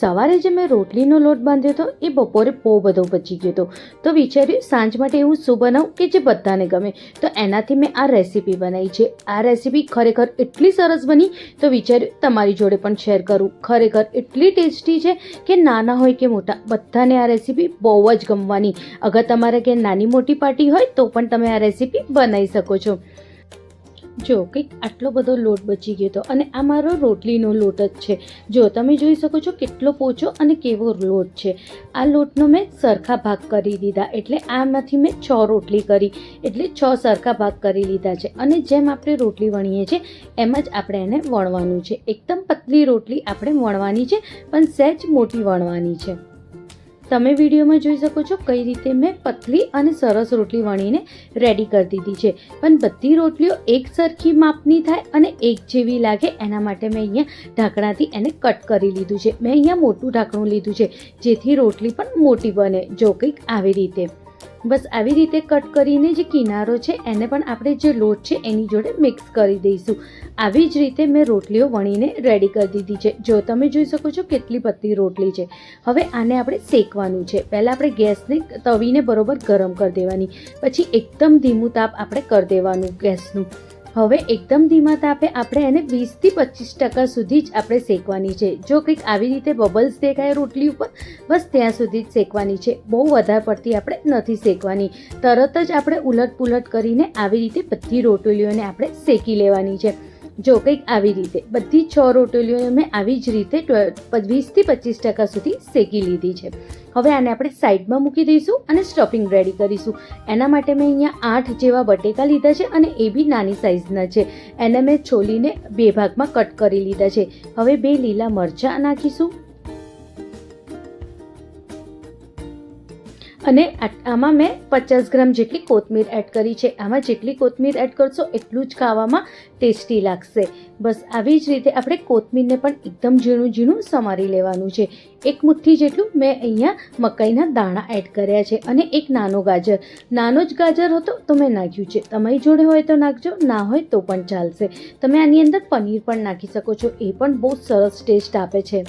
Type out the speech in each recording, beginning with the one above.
સવારે જે મેં રોટલીનો લોટ બાંધ્યો હતો, એ બપોરે બહુ બધો બચી ગયો હતો. તો વિચાર્યું સાંજ માટે એવું શું બનાવું કે જે બધાને ગમે. તો એનાથી મેં આ રેસીપી બનાવી છે. આ રેસીપી ખરેખર એટલી સરસ બની, તો વિચાર્યું તમારી જોડે પણ શેર કરું. ખરેખર એટલી ટેસ્ટી છે કે નાના હોય કે મોટા, બધાને આ રેસીપી બહુ જ ગમવાની. અગર તમારે કે નાની મોટી પાર્ટી હોય, તો પણ તમે આ રેસીપી બનાવી શકો છો. જો કંઈક આટલો બધો લોટ બચી ગયો હતો અને આ મારો રોટલીનો લોટ જ છે. જો તમે જોઈ શકો છો કેટલો પોચો અને કેવો લોટ છે. આ લોટનો મેં સરખા ભાગ કરી દીધા, એટલે આમાંથી મેં છ રોટલી કરી, એટલે છ સરખા ભાગ કરી લીધા છે. અને જેમ આપણે રોટલી વણીએ છીએ, એમ જ આપણે એને વણવાનું છે. એકદમ પતલી રોટલી આપણે વણવાની છે, પણ સહેજ મોટી વણવાની છે. તમે વિડીયોમાં જોઈ શકો છો કઈ રીતે મેં પતલી અને સરસ રોટલી વણીને રેડી કરી દીધી છે. પણ બધી રોટલીઓ એક સરખી માપની થાય અને એક જેવી લાગે, એના માટે મેં અહીંયા ઢાંકણાથી એને કટ કરી લીધું છે. મેં અહીંયા મોટું ઢાંકણું લીધું છે, જેથી રોટલી પણ મોટી બને, જો કંઈક આવી રીતે. બસ આવી રીતે કટ કરીને જે કિનારો છે, એને પણ આપણે જે લોટ છે, એની જોડે મિક્સ કરી દઈશું. આવી જ રીતે મેં રોટલીઓ વણીને રેડી કરી દીધી છે. જો તમે જોઈ શકો છો કેટલી પતલી રોટલી છે. હવે આને આપણે શેકવાનું છે. પહેલાં આપણે ગેસને તવીને બરોબર ગરમ કરી દેવાની. પછી એકદમ ધીમું તાપ આપણે કરી દેવાનું ગેસનું. હવે એકદમ ધીમા તાપે આપણે એને વીસથી પચીસ ટકા સુધી જ આપણે શેકવાની છે. જો કંઈક આવી રીતે બબલ્સ દેખાય રોટલી ઉપર, બસ ત્યાં સુધી જ શેકવાની છે. બહુ વધારે પડતી આપણે નથી શેકવાની. તરત જ આપણે ઉલટ પુલટ કરીને આવી રીતે બધી રોટલીઓને આપણે શેકી લેવાની છે. જો કંઈક આવી રીતે, બધી છ રોટલીઓને મેં આવી જ રીતે વીસથી પચીસ ટકા સુધી શેકી લીધી છે. હવે આને આપણે સાઈડમાં મૂકી દઈશું અને સ્ટફિંગ રેડી કરીશું. એના માટે મેં અહીંયા આઠ જેવા બટેકા લીધા છે અને એ બી નાની સાઇઝના છે. એને મેં છોલીને બે ભાગમાં કટ કરી લીધા છે. હવે બે લીલા મરચાં નાખીશું. અને આમાં મેં પચાસ ગ્રામ જેટલી કોથમીર એડ કરી છે. આમાં જેટલી કોથમીર એડ કરશો એટલું જ ખાવામાં ટેસ્ટી લાગશે. બસ આવી જ રીતે આપણે કોથમીરને પણ એકદમ ઝીણું ઝીણું સમારી લેવાનું છે. એક મુઠ્ઠી જેટલું મેં અહીંયા મકાઈના દાણા એડ કર્યા છે અને એક નાનો ગાજર. નાનો જ ગાજર હતો તો મેં નાખ્યું છે. તમારી જોડે હોય તો નાખજો, ના હોય તો પણ ચાલશે. તમે આની અંદર પનીર પણ નાખી શકો છો. એ પણ બહુ સરસ ટેસ્ટ આપે છે.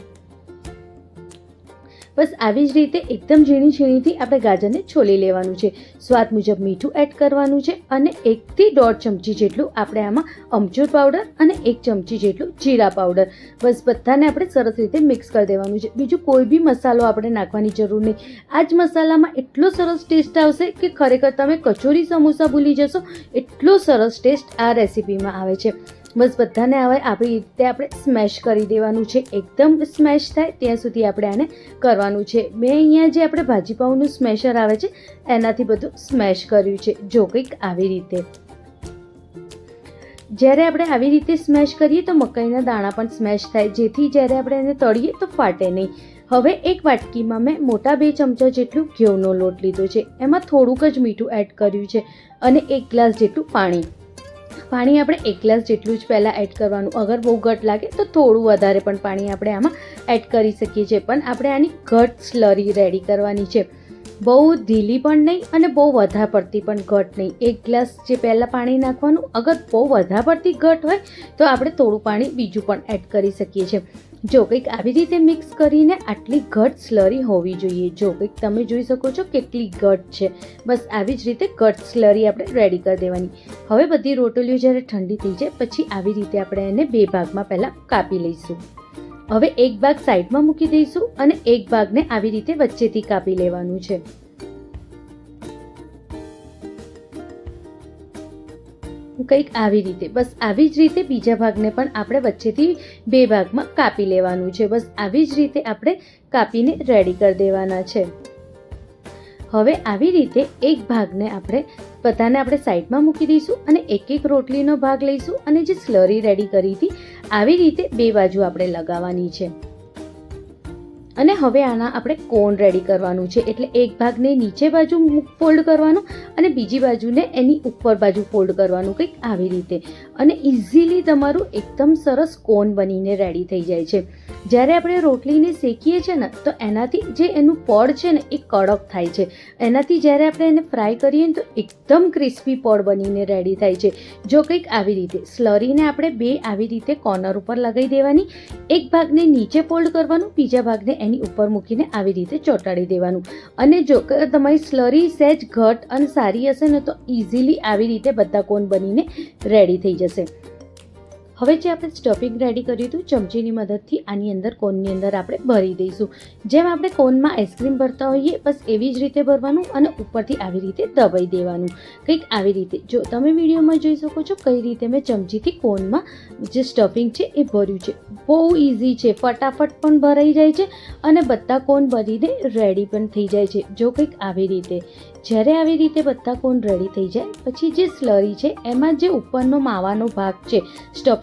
બસ આવી જ રીતે એકદમ ઝીણી ઝીણીથી આપણે ગાજરને છોલી લેવાનું છે. સ્વાદ મુજબ મીઠું એડ કરવાનું છે અને એકથી દોઢ ચમચી જેટલું આપણે આમાં અમચૂર પાવડર અને એક ચમચી જેટલું જીરા પાવડર બસ બધાને આપણે સરસ રીતે મિક્સ કરી દેવાનું છે. બીજું કોઈ બી મસાલો આપણે નાખવાની જરૂર નહીં. આ જ મસાલામાં એટલો સરસ ટેસ્ટ આવશે કે ખરેખર તમે કચોરી સમોસા ભૂલી જશો. એટલો સરસ ટેસ્ટ આ રેસીપીમાં આવે છે. બસ બધાને હવે આપણી રીતે આપણે સ્મેશ કરી દેવાનું છે. એકદમ સ્મેશ થાય ત્યાં સુધી આપણે આને કરવાનું છે. મેં અહીંયા જે આપણે ભાજીપાઉનું સ્મેશર આવે છે, એનાથી બધું સ્મેશ કર્યું છે. જો કંઈક આવી રીતે. જ્યારે આપણે આવી રીતે સ્મેશ કરીએ તો મકાઈના દાણા પણ સ્મેશ થાય. જેથી જ્યારે આપણે એને તળીએ તો ફાટે નહીં. હવે એક વાટકીમાં મેં મોટા બે ચમચા જેટલું ઘઉંનો લોટ લીધો છે. એમાં થોડુંક જ મીઠું એડ કર્યું છે અને એક ગ્લાસ જેટલું પાણી. પાણી આપણે એક ગ્લાસ જેટલું જ પહેલાં એડ કરવાનું. અગર બહુ ઘટ લાગે તો થોડું વધારે પણ પાણી આપણે આમાં એડ કરી શકીએ છીએ. પણ આપણે આની ઘટ સ્લરી રેડી કરવાની છે. બહુ ઢીલી પણ નહીં અને બહુ વધારે પડતી પણ ઘટ નહીં. એક ગ્લાસ જે પહેલાં પાણી નાખવાનું, અગર બહુ વધારે પડતી ઘટ હોય તો આપણે થોડું પાણી બીજું પણ એડ કરી શકીએ છીએ. જો કંઈક આવી રીતે મિક્સ કરીને આટલી ઘટ સ્લરી હોવી જોઈએ. જો કંઈક તમે જોઈ શકો છો કેટલી ઘટ છે. બસ આવી જ રીતે ઘટ સ્લરી આપણે રેડી કરી દેવાની. હવે બધી રોટલીઓ જ્યારે ઠંડી થઈ જાય, પછી આવી રીતે આપણે એને બે ભાગમાં પહેલાં કાપી લઈશું. હવે એક ભાગ સાઈડમાં મૂકી દઈશું અને એક ભાગને આવી રીતે વચ્ચેથી કાપી લેવાનું છે. કંઈક આવી રીતે. બસ આવી જ રીતે બીજા ભાગને પણ આપણે વચ્ચેથી બે ભાગમાં કાપી લેવાનું છે. બસ આવી જ રીતે આપણે કાપીને રેડી કરી દેવાના છે. હવે આવી રીતે એક ભાગને આપણે બધાને આપણે સાઈડમાં મૂકી દઈશું અને એક એક રોટલીનો ભાગ લઈશું અને જે સ્લરી રેડી કરી હતી, આવી રીતે બે બાજુ આપણે લગાવવાની છે. અને હવે આના આપણે કોન રેડી કરવાનું છે? એટલે એક ભાગને નીચે બાજુ ફોલ્ડ કરવાનું અને બીજી બાજુને એની ઉપર બાજુ ફોલ્ડ કરવાનું કંઈક આવી રીતે. અને ઇઝીલી તમારું એકદમ સરસ કોન બનીને રેડી થઈ જાય છે. જ્યારે આપણે રોટલીને શેકીએ છીએ ને, તો એનાથી જે એનું પડ છે ને, એ કડક થાય છે. એનાથી જ્યારે આપણે એને ફ્રાય કરીએ ને, તો એકદમ ક્રિસ્પી પડ બનીને રેડી થાય છે. જો કંઈક આવી રીતે સ્લરીને આપણે બે આવી રીતે કોર્નર ઉપર લગાવી દેવાની. એક ભાગને નીચે ફોલ્ડ કરવાનું, બીજા ભાગને એની ઉપર મૂકીને આવી રીતે ચોંટાડી દેવાનું. અને જો તમારી સ્લરી સહેજ ઘટ અને સારી હશે ને તો ઇઝીલી આવી રીતે બધા કોન બનીને રેડી થઈ જશે. હવે જે આપણે સ્ટફિંગ રેડી કર્યું હતું, ચમચીની મદદથી આની અંદર કોનની અંદર આપણે ભરી દઈશું. જેમ આપણે કોનમાં આઈસ્ક્રીમ ભરતા હોઈએ, બસ એવી જ રીતે ભરવાનું અને ઉપરથી આવી રીતે દબાઈ દેવાનું. કંઈક આવી રીતે. જો તમે વિડીયોમાં જોઈ શકો છો કઈ રીતે મેં ચમચીથી કોનમાં જે સ્ટફિંગ છે એ ભર્યું છે. બહુ ઇઝી છે. ફટાફટ પણ ભરાઈ જાય છે અને બધા કોન ભરીને રેડી પણ થઈ જાય છે. જો કંઈક આવી રીતે. જ્યારે આવી રીતે બધા કોન રેડી થઈ જાય, પછી જે સ્લરી છે, એમાં જે ઉપરનો માવાનો ભાગ છે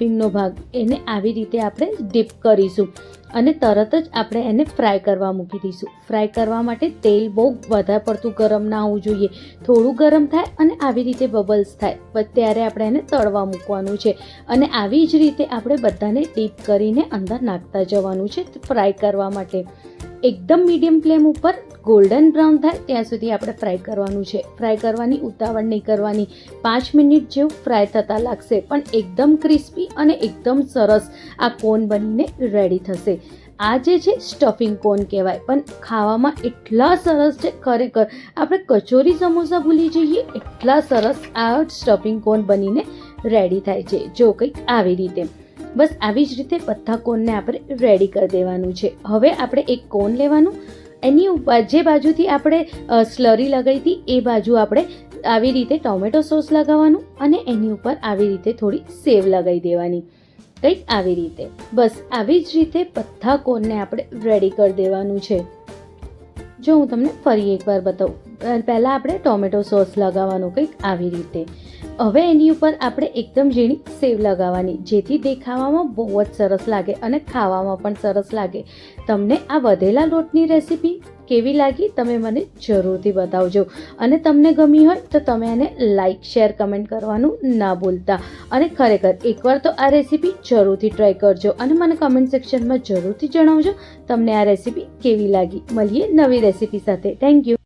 સ્ટફિંગનો ભાગ, એને આવી રીતે આપણે ડીપ કરીશું અને તરત જ આપણે એને ફ્રાય કરવા મૂકી દઈશું. ફ્રાય કરવા માટે તેલ બહુ વધારે પડતું ગરમ ના હોવું જોઈએ. થોડું ગરમ થાય અને આવી રીતે બબલ્સ થાય. ત્યારે આપણે એને તળવા મૂકવાનું છે અને આવી જ રીતે આપણે બધાને ડીપ કરીને અંદર નાખતા જવાનું છે ફ્રાય કરવા માટે. એકદમ મીડિયમ ફ્લેમ ઉપર ગોલ્ડન બ્રાઉન થાય ત્યાં સુધી આપણે ફ્રાય કરવાનું છે. ફ્રાય કરવાની, ઉતાવળ નહીં કરવાની. પાંચ મિનિટ જેવું ફ્રાય થતાં લાગશે, પણ એકદમ ક્રિસ્પી અને એકદમ સરસ આ કોન બનીને રેડી થશે. આ જે છે સ્ટફિંગ કોન કહેવાય, પણ ખાવામાં એટલા સરસ છે, ખરેખર. આપણે કચોરી સમોસા ભૂલી જઈએ, એટલા સરસ આ સ્ટફિંગ કોન બનીને રેડી થાય છે, જો કંઈક આવી રીતે. બસ આવી જ રીતે બધા કોનને આપણે રેડી કરી દેવાનું છે. હવે આપણે એક કોન લેવાનું. એની ઉપર જે બાજુથી આપણે સ્લરી લગાવી હતી, એ બાજુ આપણે આવી રીતે ટોમેટો સોસ લગાવવાનું અને એની ઉપર આવી રીતે થોડી સેવ લગાવી દેવાની. કંઈક આવી રીતે. બસ આવી જ રીતે બધા કોનને આપણે રેડી કરી દેવાનું છે. જો હું તમને ફરી એકવાર બતાવું. પહેલાં આપણે ટોમેટો સોસ લગાવવાનું કંઈક આવી રીતે. હવે એની ઉપર આપણે એકદમ ઝીણી સેવ લગાવવાની, જેથી દેખાવામાં બહુ જ સરસ લાગે અને ખાવામાં પણ સરસ લાગે. તમને આ વધેલા લોટની રેસીપી કેવી લાગી તમે મને જરૂરથી બતાવજો. અને તમને ગમી હોય તો તમે એને લાઇક શેર, કમેન્ટ કરવાનું ના ભૂલતા. અને ખરેખર એકવાર તો આ રેસીપી જરૂરથી ટ્રાય કરજો અને મને કમેન્ટ સેક્શનમાં જરૂરથી જણાવજો તમને આ રેસીપી કેવી લાગી. મળીએ નવી રેસીપી સાથે. Thank you